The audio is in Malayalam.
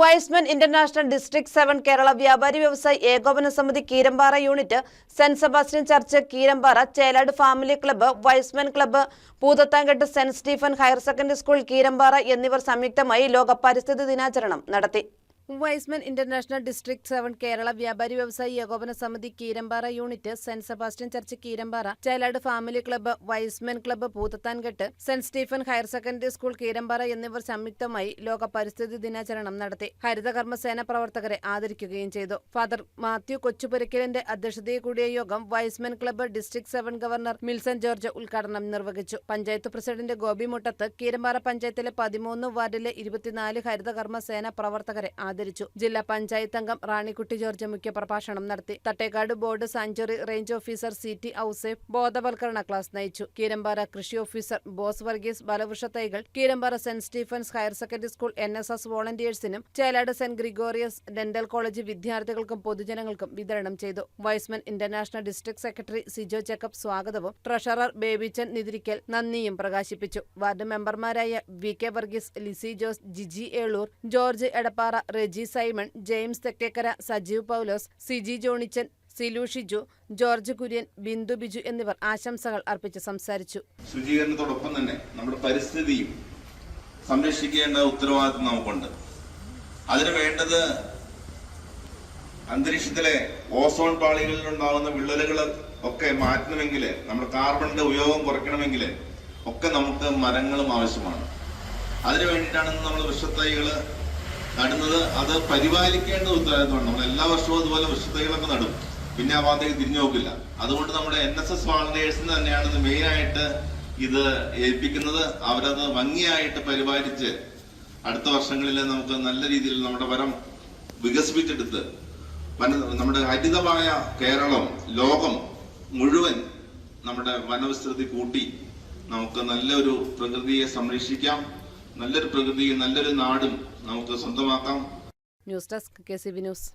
Y's Men international district seven Kerala Vyapari Vyavasayi Ekopana Samithi Keerampara unit Saint Sebastian church Keerampara Chelad family club Y's Men club Poothathankettu Saint Stephen higher secondary school Keerampara എന്നിവർ സംയുക്തമായി ലോക പരിസ്ഥിതി ദിനാചരണം നടത്തി. Y's Men international district seven Kerala Vyapari Vyavasayi Ekopana Samithi Keerampara unit Saint Sebastian church Keerampara Chelad family club Y's Men club Poothathankettu Saint Stephen higher secondary school Keerampara എന്നിവർ സംയുക്തമായി ലോക പരിസ്ഥിതി ദിനാചരണം നടത്തി. ഹരിതകർമ്മസേന പ്രവർത്തകരെ ആദരിക്കുകയും ചെയ്തു. ഫാദർ മാത്യു കൊച്ചുപുരക്കലിന്റെ അധ്യക്ഷതയിൽ കൂടിയ യോഗം Y's Men club district seven governor Milson George ഉദ്ഘാടനം നിർവഹിച്ചു. പഞ്ചായത്ത് പ്രസിഡന്റ് ഗോപി മുട്ടത്ത് കീരമ്പാറ പഞ്ചായത്തിലെ പതിമൂന്ന് വാർഡിലെ ഇരുപത്തിനാല് ഹരിതകർമ്മസേന പ്രവർത്തകരെ ആദരിച്ചു. ജില്ലാ പഞ്ചായത്ത് അംഗം റാണിക്കുട്ടി ജോർജ് മുഖ്യപ്രഭാഷണം നടത്തി. Thattekkad bird sanctuary range officer C T Ouseph ബോധവൽക്കരണ ക്ലാസ് നയിച്ചു. കീരമ്പാറ കൃഷി ഓഫീസർ ബോസ് വർഗീസ് ബലവൃക്ഷ തൈകൾ Keerampara Saint Stephen's higher secondary school N S S വോളണ്ടിയേഴ്സിനും Chelad Saint Gregorios dental college വിദ്യാർത്ഥികൾക്കും പൊതുജനങ്ങൾക്കും വിതരണം ചെയ്തു. Y's Men international district secretary Sijo Jacob സ്വാഗതവും ട്രഷറർ ബേബിച്ചൻ നിതിരിക്കൽ നന്ദിയും പ്രകാശിപ്പിച്ചു. വാർഡ് മെമ്പർമാരായ V K Varghese Lissy Jose Jiji Eloor George Edappara Reji Simon James Thekkekara Sajeev Paulose Siji Johnychan Silu Shiju George Kurian Bindu Biju എന്നിവർ ആശംസകൾ അർപ്പിച്ച് സംസാരിച്ചു. ശുചീകരണത്തോടൊപ്പം തന്നെ നമ്മുടെ പരിസ്ഥിതിയും സംരക്ഷിക്കേണ്ട ഉത്തരവാദിത്വം നമുക്കുണ്ട്. അതിന് വേണ്ടത് അന്തരീക്ഷത്തിലെ ഓസോൺ പാളികളിൽ ഉണ്ടാകുന്ന വിള്ളലുകൾ ഒക്കെ മാറ്റണമെങ്കിൽ നമ്മുടെ കാർബണിന്റെ ഉപയോഗം കുറയ്ക്കണമെങ്കിൽ ഒക്കെ നമുക്ക് മരങ്ങളും ആവശ്യമാണ്. അതിനു വേണ്ടിയിട്ടാണ് നമ്മൾ വൃക്ഷത്തൈകൾ നടുന്നത് അത് പരിപാലിക്കേണ്ട ഉത്തരവാദിത്വമാണ്. നമ്മൾ എല്ലാ വർഷവും അതുപോലെ വൃക്ഷത്തൈകളൊക്കെ നടും. പിന്നെ ആ ഭാഗത്തേക്ക് തിരിഞ്ഞു നോക്കില്ല. അതുകൊണ്ട് നമ്മുടെ എൻ എസ് എസ് വാളണ്ടിയേഴ്സിന് തന്നെയാണ് ഇത് മെയിൻ ആയിട്ട് ഇത് ഏൽപ്പിക്കുന്നത്. അവരത് ഭംഗിയായിട്ട് പരിപാലിച്ച് അടുത്ത വർഷങ്ങളിൽ നമുക്ക് നല്ല രീതിയിൽ നമ്മുടെ വരം വികസിപ്പിച്ചെടുത്ത് വന- നമ്മുടെ ഹരിതമായ കേരളം ലോകം മുഴുവൻ നമ്മുടെ വനവിസ്തൃതി കൂട്ടി നമുക്ക് നല്ലൊരു പ്രകൃതിയെ സംരക്ഷിക്കാം. നല്ലൊരു പ്രകൃതിയും നല്ലൊരു നാടും നമുക്ക് സ്വന്തമാക്കാം. News desk K C B news.